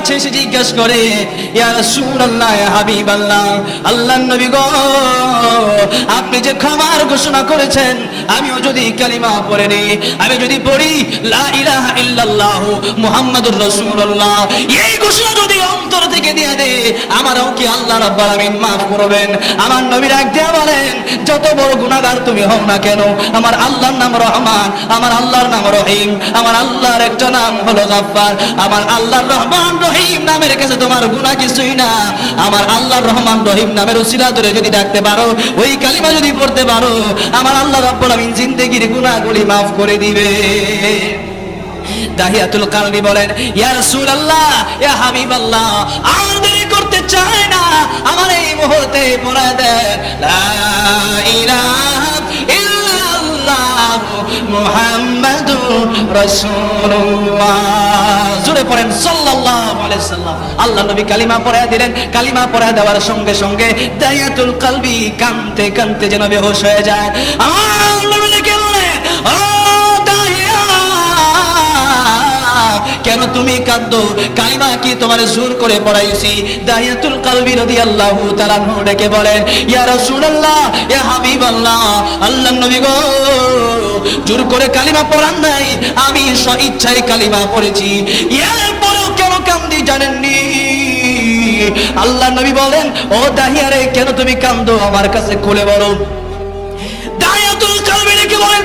কাছে এসে জিজ্ঞাসা করে, ইয়া রাসূলুল্লাহ, ইয়া হাবিবাল্লাহ, আল্লাহর নবী গো, আপনি যে ক্ষমার ঘোষণা করেছেন, আমিও যদি কালিমা পড়ে নিই, আমি যদি পড়ি, লা ইলাহা ইল্লাল্লাহ মুহাম্মাদুর রাসূলুল্লাহ, এই ঘোষণা যদি অন্তর থেকে দিয়ে দে আমারও কি আল্লাহ রাব্বুল আলামিন maaf করবেন? আমার নবী ডাক দিয়া বলেন, যত বড় গুনাহগার তুমি হও না কেন? আমার আল্লাহর নাম রহমান, আমার আল্লাহর নাম রহিম, আমার আল্লাহর একটা নাম হলো গাফফার, আমার আল্লাহর রহমান রহিম নামের কাছে তোমার গুনাহ কিছুই না। আমার আল্লাহর রহমান রহিম নামের উসিলা ধরে যদি ডাকতে পারো, ওই কালিমা যদি পড়তে পারো, আমার আল্লাহ রাব্বুল আলামিন জিন্দেগির গুনাহগুলি maaf করে দিবে। দাহিয়াতুল কালবি বলেন, ইয়া রাসূলুল্লাহ, ইয়া হাবিবাল্লাহ আর দেরি করতে চায় না। আমার এই মুহূর্তে পড়া দেন লা ইলাহা ইল্লাল্লাহ মুহাম্মাদুর জোরে পড়েন, সাল্লাল্লাহু আলাইহি সাল্লাম। আল্লাহ নবী কালিমা পড়ে দিলেন, কালিমা পড়ে দেওয়ার সঙ্গে সঙ্গে দায়াতুল কালবি কানতে কানতে যেন বেহুশ হয়ে যায়। আমার কেন তুমি কাঁদো? কালিমা কি তোমার জোর করে পড়াইছি? দাহিয়াতুল কালবি রাদিয়াল্লাহু তাআলা আনহু ডেকে বলেন, ইয়া রাসূলুল্লাহ, ইয়া হাবিবাল্লাহ, আল্লাহর নবী গো, জোর করে কালিমা পড়ান নাই? আমি স্ব ইচ্ছায় কালিমা পড়েছি। এরপরেও কেন কান্দি জানেননি? আল্লাহ নবী বলেন, ও দাহিয়ারে, কেন তুমি কান্দো আমার কাছে খুলে বলো। দায়াতুল কালবি রেখে বলেন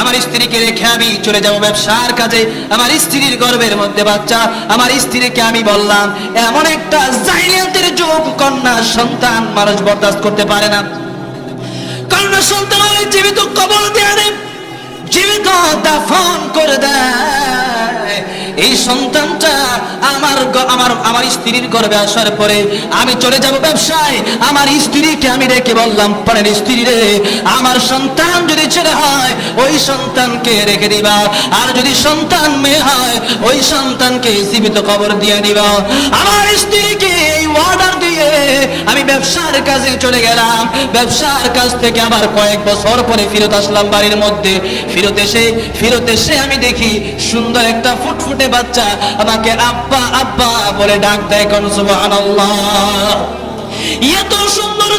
আমার স্ত্রীকে রেখে আমি চলে যাব ব্যবসার কাজে। আমার স্ত্রীর গর্বের মধ্যে বাচ্চা, আমার স্ত্রীকে আমি বললাম, এমন একটা জাইলিয়াতের যোগ কন্যা সন্তান মানুষ বরদাস্ত করতে পারে না। কন্যা সন্তান জীবিত কবল দেয়া জীবিত দাফন করে দেয়। এই সন্তানটা আমার আমার আমার স্ত্রীর গর্ভে আসার পরে আমি চলে যাব ব্যবসায়। আমার স্ত্রীকে আমি রেখে বললাম, পরের স্ত্রী রে, আমার সন্তান যদি ছেলে হয়, ওই সন্তানকে রেখে দিবা। আর যদি সন্তান মেয়ে হয়, ওই সন্তানকে জীবিত খবর দিয়ে দিবা। আমার স্ত্রীকে অর্ডার দিয়ে আমি ব্যবসার কাজে চলে গেলাম। ব্যবসার কাজ থেকে আবার কয়েক বছর পরে ফিরত আসলাম বাড়ির মধ্যে। ফিরত এসে ফিরত এসে আমি দেখি সুন্দর একটা ফুটফুটে বাচ্চা আমাকে আব্বা আব্বা বলে ডাক দেয় কোন এত সুন্দর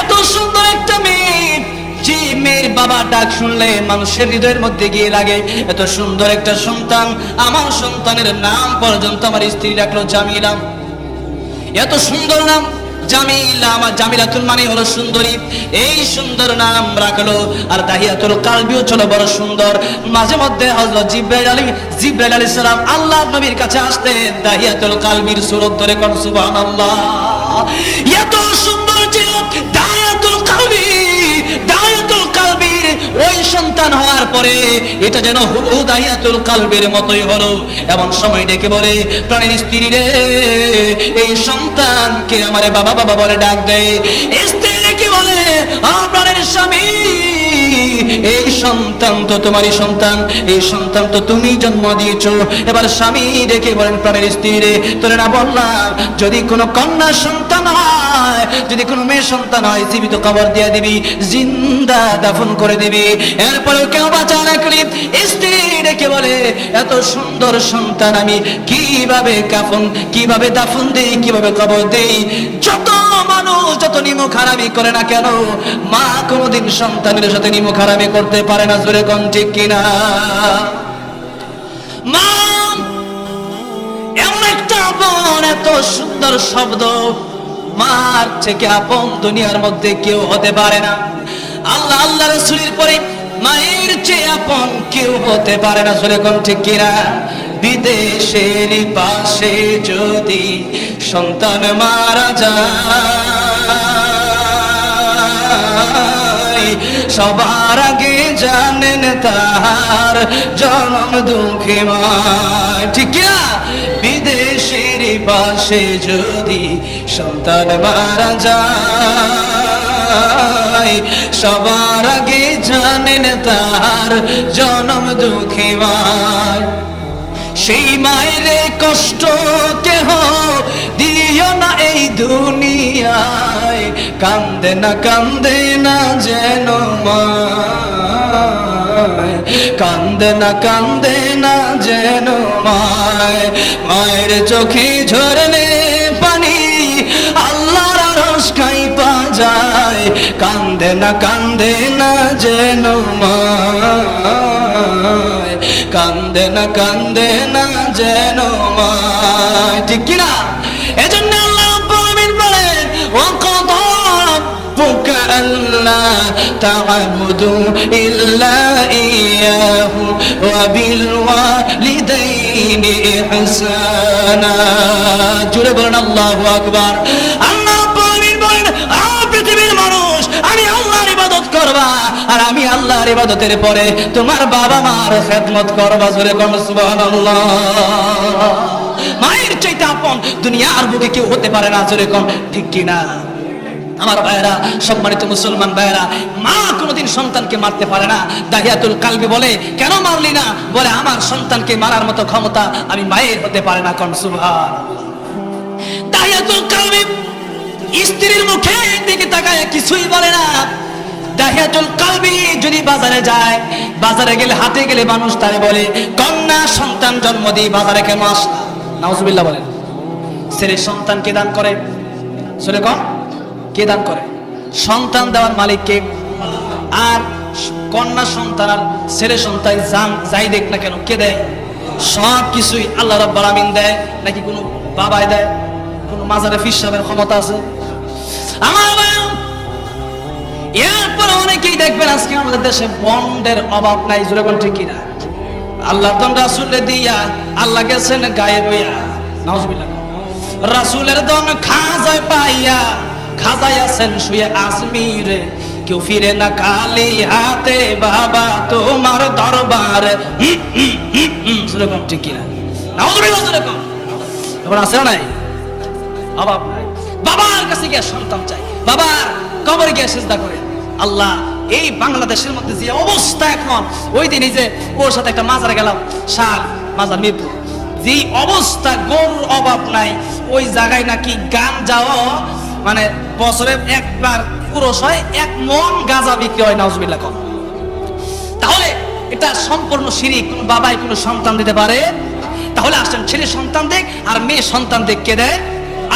এত সুন্দর একটা মেয়ে। যে মেয়ের বাবা ডাক শুনলে মানুষের হৃদয়ের মধ্যে গিয়ে লাগে, এত সুন্দর একটা সন্তান। আমার সন্তানের নাম পর্যন্ত আমার স্ত্রী রাখল জামিলা। এত সুন্দর নাম জামিলা, আমার জামিলাতুল মানে হলো সুন্দরী। এই সুন্দর নাম রাখল আর কালবিও ছিল বড় সুন্দর। মাঝে মধ্যে হযরত জিব্রাইল আলী, জিব্রাইল আলাইহিস সালাম আল্লাহ নবীর কাছে আসতেন। দাহিয়াতুল কালবির সুরত ধরে কোন, সুবহানাল্লাহ। এত সুন্দর ছিল ওই সন্তান হওয়ার পরে এটা যেন হুবহু দাহিয়াতুল কালবের মতোই হলো। এমন সময় ডেকে বলে প্রাণের স্ত্রী রে এই সন্তানকে আমারে বাবা বাবা বলে ডাক দেয় স্ত্রী ডেকে বলে "আ, প্রাণের স্বামী এই সন্তান তো তোমারই সন্তান এই সন্তান তো তুমি জন্ম দিয়েছ। এবার স্বামী ডেকে বলেন প্রাণের স্ত্রী রে তোরে বললাম যদি কোনো কন্যা সন্তান হয় যদি কোনো মেয়ে সন্তান হয়, জীবিত কবর দিয়ে দিবি, জিন্দা দাফন করে দিবি। এরপরেও কেউ বাঁচা করি। স্ত্রী ডেকে বলে, এত সুন্দর সন্তান আমি কীভাবে কাফন, কীভাবে দাফন দেই, কীভাবে কবর দেই? যত মানুষ, যত নিমুখ হারামি করে না কেন? মা কোনোদিন সন্তানের সাথে নিমুখ হারামি করতে পারে না, জোরে কোন ঠিক কিনা? মা, এমন একটা আপন, এত সুন্দর শব্দ। মার থেকে আপন দুনিয়ার মধ্যে কেউ হতে পারে না। আল্লাহ আল্লাহ রসুলের পরে মায়ের চেয়ে আপন কেউ হতে পারে না। জোরে কোন ঠিক কিনা? বিদেশের পাশে যদি সন্তান মারা যায়, সবার আগে জানেন তাহার জনম দুঃখে মায়। ঠিক কিনা? পাশে যদি সন্তান মারা যায়, সবার আগে জানেন তার জনম দুঃখী মায় সেই মায়ের কষ্ট কেহ দিও না এই দুনিয়ায়, কান্দে না কান্দে না যেন মায় কান্দে না কান্দে না যেন মায়। মায়ের চোখে ঝরলে পানি আল্লাহর রস খাই পা যায়। কান্দে না কান্দে না যেন মায়। কান্দে না কান্দে না যেন মায়। ঠিক কিনা? ألا تعبدوا إلا إياه وبالوالدين إحسانا জুড়ে বলেন আল্লাহু আকবার আল্লাহ রাব্বুল আলামিন বলেন আ পৃথিবীর মানুষ আমি আল্লাহর ইবাদত করবা আর আমি আল্লাহর ইবাদতের পরে তোমার বাবা মার খেদমত করবা জোরে কোন সুবহানাল্লাহ মায়ের চাইতে আপন দুনিয়ার বুকে কেউ হতে পারে না জোরে কোন ঠিক কি না আমার ভাইয়েরা, সম্মানিত মুসলমান ভাইয়েরা, মা কোনোদিন সন্তানকে মারতে পারে না। দাহিয়াতুল কালবি বলে, কেন মারলি না? বলে, আমার সন্তানকে মারার মতো ক্ষমতা আমি মায়ের হতে পারে না কোন সুবহান দাহিয়াতুল কালবি স্ত্রীর মুখে দিকে তাকায়, কিছুই বলে না। দাহিয়াতুল কালবি যদি বাজারে যায়, বাজারে গেলে, হাটে গেলে মানুষ তারে বলে, কন্যা, সন্তান জন্ম দিয়ে বাজারে কেন আসলা? নাউজুবিল্লাহ বলেন। ছেলে সন্তানকে দান করে। শুনে কন কে দান করে? সন্তান দেওয়ার মালিক কে? আর কন্যা সন্তান আর ছেলে সন্তান যান, যাই দেখ না কেন, কে দেয়? সব কিছুই আল্লাহ রাব্বুল আমিন দেয়, নাকি কোনো বাবাই দেয়? কোনো মাজারে ফিস সাহেবের ক্ষমতা আছে? আমার এরপর অনেকেই দেখবেন আজকে আমাদের দেশে বন্ডের অভাব নাই, জোরে কোন ঠিক কিনা? আল্লাহ তন রাসুলে দিয়া, আল্লাহ গেছেন গায়ে রইয়া। নাউজুবিল্লাহ। রাসুলের দন খাজায় পাইয়া খাজায় আছেন, শুয়ে আজমিরে। কেউ ফিরে না খালি হাতে, বাবা তোমার দরবার। কোন ঠিক কিনা? এখন আছে নাই? অভাব নাই বাবার কাছে গিয়ে সন্তান চাই। বাবা, কবরে গিয়ে সেজদা করে আল্লাহ, এই বাংলাদেশের মধ্যে যে অবস্থা এখন, ওই দিনই যে ওর সাথে একটা মাজারে গেলাম শাল মাজার মিরপুর। যে অবস্থা গরুর অভাব নাই। ওই জায়গায় নাকি গান যাও মানে বছরে একবার পুরো হয়, এক মন গাঁজা বিক্রি হয় নাউজবিল্লা কম তাহলে এটা সম্পূর্ণ সিঁড়ি, কোন বাবাই কোনো সন্তান দিতে পারে? তাহলে আসেন ছেলে সন্তান দেখ আর মেয়ে সন্তান দেখ, কে দেয়?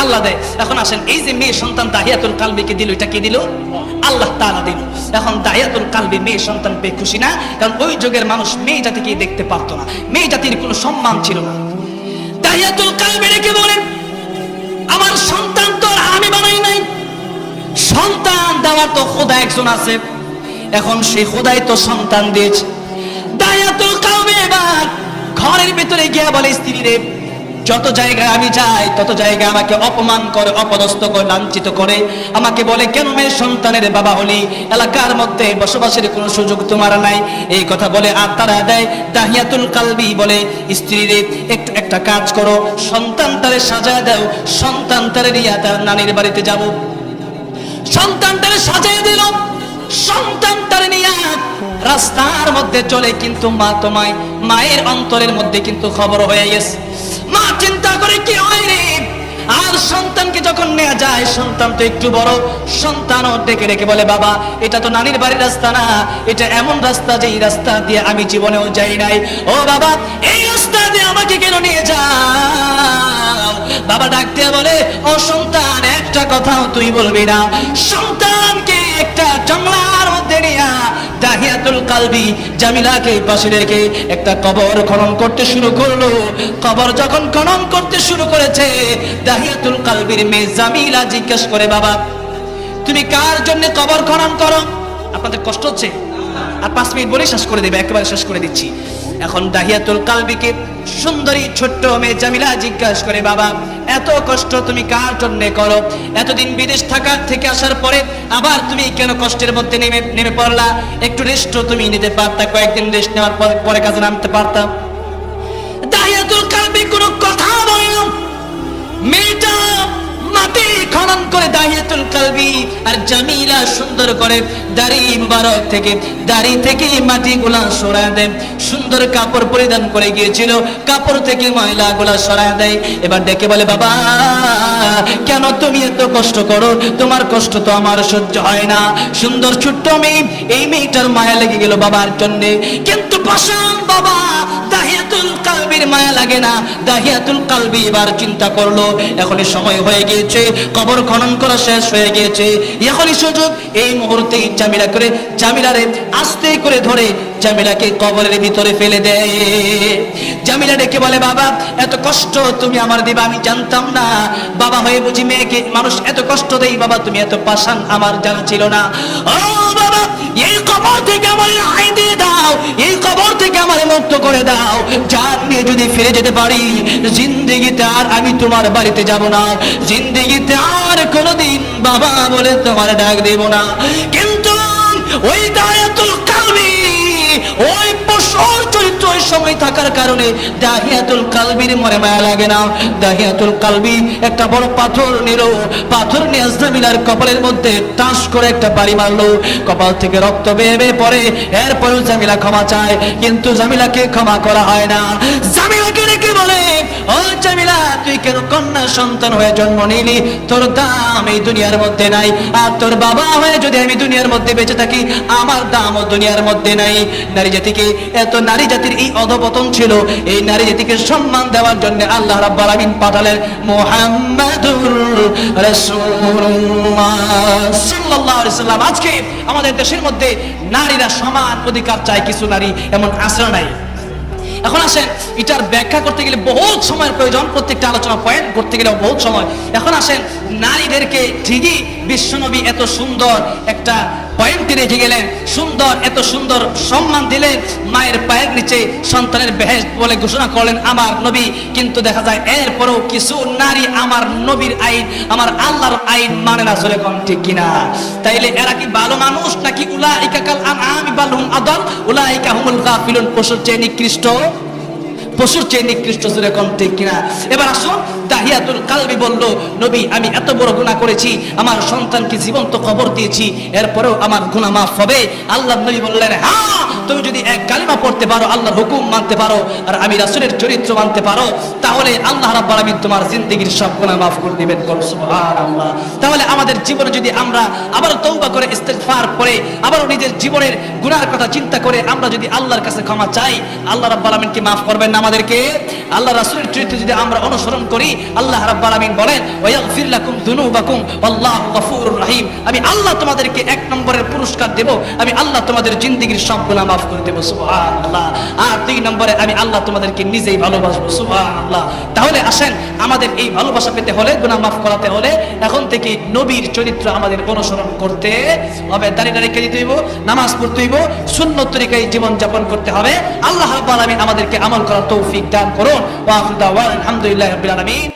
আল্লাহ দেয়। এখন আসেন, এই যে মেয়ে সন্তান দাহিয়াতুল কালবিকে দিল, এটা কে দিল? আল্লাহ তাআলা দিল। এখন দাহিয়াতুল কালবি মেয়ে সন্তান পেয়ে খুশি না, কারণ ওই যুগের মানুষ মেয়ে জাতিকে দেখতে পারতো না। মেয়ে জাতির কোনো সম্মান ছিল না। দাহিয়াতুল কালবি রেখে বলেন আমার সন্তান তো আমি বানাই নাই। সন্তান দেওয়ার তো খোদা একজন আছে। এখন সেই খোদাই তো সন্তান দিয়েছে। দায়াতুল কাউমে এবার ঘরের ভিতরে গিয়া বলে, স্ত্রী রে যত জায়গায় আমি যাই, তত জায়গায় আমাকে অপমান করে, অপদস্থ করে, লাঞ্ছিত করে। আমাকে বলে, কেন মেয়ে সন্তানের বাবা হলি? এলাকার মধ্যে বসবাসের কোনো সুযোগ তোমার নাই? এই কথা বলে, আর তারা দেয়, দাহিয়াতুল কালবি বলে স্ত্রী রে একটু, একটা কাজ করো। সন্তান তারে সাজায় দাও। সন্তান তারে নিয়ে তার নানির বাড়িতে যাব। সন্তানটারে সাজিয়ে দিল। সন্তানটারে নিয়ে রাস্তার মধ্যে চলে, কিন্তু মা তোমায়, মায়ের অন্তরের মধ্যে কিন্তু খবর হয়ে গেছে। কি হয় রে আর সন্তানকে যখন নেওয়া যায়, সন্তান তো একটু বড় ডেকে ডেকে বলে, বাবা, এটা তো নানির বাড়ির রাস্তা না, এটা এমন রাস্তা যে এই রাস্তা দিয়ে আমি জীবনেও যাই নাই। ও বাবা, এই রাস্তা দিয়ে আমাকে কেন নিয়ে যাও? বাবা ডাক দিয়ে বলে, ও সন্তান, একটা কথাও তুই বলবি না। সন্তানকে একটা জঙ্গলার মধ্যে নিয়া দাহিয়াতুল কালবি জামিলাকে পাশে রেখে একটা কবর খনন করতে শুরু করল। কবর যখন খনন করতে শুরু করেছে দাহিয়াতুল কালবির মেয়ে জামিলা জিজ্ঞেস করে, বাবা, তুমি কার জন্য কবর খনন করো? আপনাদের কষ্ট হচ্ছে? আর পাঁচ মিনিট বলে শেষ করে দেবে, একেবারে শেষ করে দিচ্ছি। এখন দাহিয়াতুল কালবিকে সুন্দরী ছোট্ট মেয়ে জামিলা জিজ্ঞাসা করে, বাবা, এত কষ্ট তুমি কার জন্য করো? এতদিন বিদেশ থাকার থেকে আসার পরে আবার তুমি কেন কষ্টের মধ্যে নেমে নেমে পড়লা? একটু রেস্ট তুমি নিতে পারতা, কয়েকদিন রেস্ট নেওয়ার পর কাজে নামতে পারতাম দাহিয়াতুল কালবি কোনো কথা বলল মেয়েটা মাটি খনন করে দাহিয়াতুল কালবি আর জামিলা সুন্দর করে দাড়ি মুবারক থেকে, দাড়ি থেকে মাটিগুলা সরায় দেয়। সুন্দর কাপড় পরিধান করে গিয়েছিল, কাপড় থেকে ময়লাগুলা সরায় দেয়। এবার ডেকে বলে, বাবা, কেন তুমি এত কষ্ট করো? তোমার কষ্ট তো আমার সহ্য হয় না। সুন্দর ছোট্ট মেয়ে, এই মেয়েটার মায়া লেগে গেল বাবার জন্য। কিন্তু পাশান বাবা কালবির মায়া লাগে না। দাহিয়াতুল কালবি এবার চিন্তা করল, এখনই সময় হয়ে গিয়েছে, কবর খনন করা শেষ হয়ে গিয়েছে। এখনই সুযোগ, এই মুহূর্তে জামিলা করে, জামিলারে আস্তে করে ধরে জামিলাকে কবরের ভিতরে ফেলে দেয় জামিলা ডেকে বলে, বাবা, এত কষ্ট তুমি আমার দিবা, আমি জানতাম না। বাবা হয়ে বুঝি মেয়েকে, মানুষ এত কষ্ট দেই, বাবা, তুমি এত পাশান আমার জানা ছিল না। ও কবর থেকে আমার আইন দিয়ে দাও। এই কবর থেকে আমার মুক্ত করে দাও। যার নিয়ে যদি ফিরে যেতে পারি, জিন্দিগিতে আর আমি তোমার বাড়িতে যাব না। জিন্দিগিতে আর কোনোদিন বাবা বলে তোমার ডাক দেব না। কিন্তু ওই দায়াতুল কালবি ওই পশুর চরিত্র ওই সময় থাকার কারণে দাহিয়াতুল কালবির মনে মায়া লাগে না। দাহিয়াতুল কালবি একটা বড় পাথর নিল। পাথর নিয়ে আজদামিনার কপালের মধ্যে টাস করে একটা বাড়ি মারলো। কপাল থেকে রক্ত বেয়ে বেয়ে পড়ে। এরপরেও জামিলা ক্ষমা চায়, কিন্তু জামিলাকে ক্ষমা করা হয় না। জামিলাকে রেখে বলে ও জামিলা, তুই কেন কন্যা সন্তান হয়ে জন্ম নিলি? তোর দাম এই দুনিয়ার মধ্যে নাই। আর তোর বাবা হয়ে যদি আমি দুনিয়ার মধ্যে বেঁচে থাকি, আমার দুনিয়ার মধ্যে নাই। নারী জাতিকে, এত নারী জাতির এই অধপতন ছিল, এই নারী জাতিকে সম্মান দেওয়ার জন্য আল্লাহ রাব্বাল আমিন পাঠালেন মুহাম্মাদুর রাসূলুল্লাহ। সাল্লাল্লাহু আলাইহি সাল্লাম, আজকে আমাদের দেশের মধ্যে নারীরা সমান অধিকার চায় কিছু নারী, এমন আশ্রয় নাই। এখন আসেন, এটার ব্যাখ্যা করতে গেলে বহুত সময়ের প্রয়োজন, প্রত্যেকটা আলোচনা পয়েন্ট করতে গেলে বহুত সময়। এখন আসেন, নারীদেরকে ঠিকই বিশ্বনবী এত সুন্দর একটা পয়েন্টে রেখে গেলেন, সুন্দর, এত সুন্দর সম্মান দিলেন, মায়ের পায়ের নিচে সন্তানের বেহেস বলে ঘোষণা করলেন আমার নবী। কিন্তু দেখা যায়, এরপরেও কিছু নারী আমার নবীর আইন, আমার আল্লাহর আইন মানে না, জোরে কম ঠিক কিনা? তাইলে এরা কি ভালো মানুষ নাকি উলা ইকাকাল আন আমি বালহুম আদল? উলা ইকা হুমুল গাফিলুন, পশুর চেয়ে নিকৃষ্ট? পশুর চেয়ে নিকৃষ্ট জোরে কম, ঠিক কিনা? এবার আসুন দাহিয়াতুল কালবি বলল, নবী, আমি এত বড় গুনাহ করেছি, আমার সন্তানকে জীবন্ত কবর দিয়েছি, এরপরেও আমার গুনাহ মাফ হবে। আল্লাহ নবী বললেন হ্যাঁ তুমি যদি এক কালিমা পড়তে পারো, আল্লাহর হুকুম মানতে পারো, আর আমি রাসূলের চরিত্র মানতে পারো, তাহলে আল্লাহ রাব্বুল আলামিন তোমার জিন্দেগীর সব গুনাহ মাফ করে দিবেন। বল, সুবহানাল্লাহ। তাহলে আমাদের জীবনে যদি আমরা আবার তওবা করে, ইস্তেগফার করে আবার নিজের জীবনের গুনাহের কথা চিন্তা করে, আমরা যদি আল্লাহর কাছে ক্ষমা চাই, আল্লাহ রাব্বুল আলামিন কি মাফ করবেন না আমাদেরকে, আল্লাহ রাসূলের চরিত্র যদি আমরা অনুসরণ করি, আল্লাহ রাব্বুল আলামিন বলেন, ওয়াগফির লাকুম দুনুবাকুম আল্লাহু গফুরুর রহিম। আমি আল্লাহ তোমাদেরকে এক নম্বরের পুরস্কার দেব, আমি আল্লাহ তোমাদের জিন্দেগীর সব গুনাহ মাফ করে দেব, সুবহানাল্লাহ। আর দুই নম্বরে আমি আল্লাহ তোমাদেরকে নিজেই ভালোবাসবো, সুবহানাল্লাহ। তাহলে আসেন, আমাদের এই ভালোবাসা পেতে হলে, গুনাহ মাফ করাতে হলে, এখন থেকে নবীর চরিত্র আমাদের অনুসরণ করতে হবে। দাঁড়িয়ে দাঁড়িয়ে দিতে হইব? নামাজ পড়তে হইব শূন্য তরিকায় জীবন যাপন করতে হবে। আল্লাহ রাব্বুল আলামিন আমাদেরকে আমল করার তৌফিক দান করুন ওয়া আখিরু দাওয়ানা আলহামদুলিল্লাহি রাব্বিল আলামিন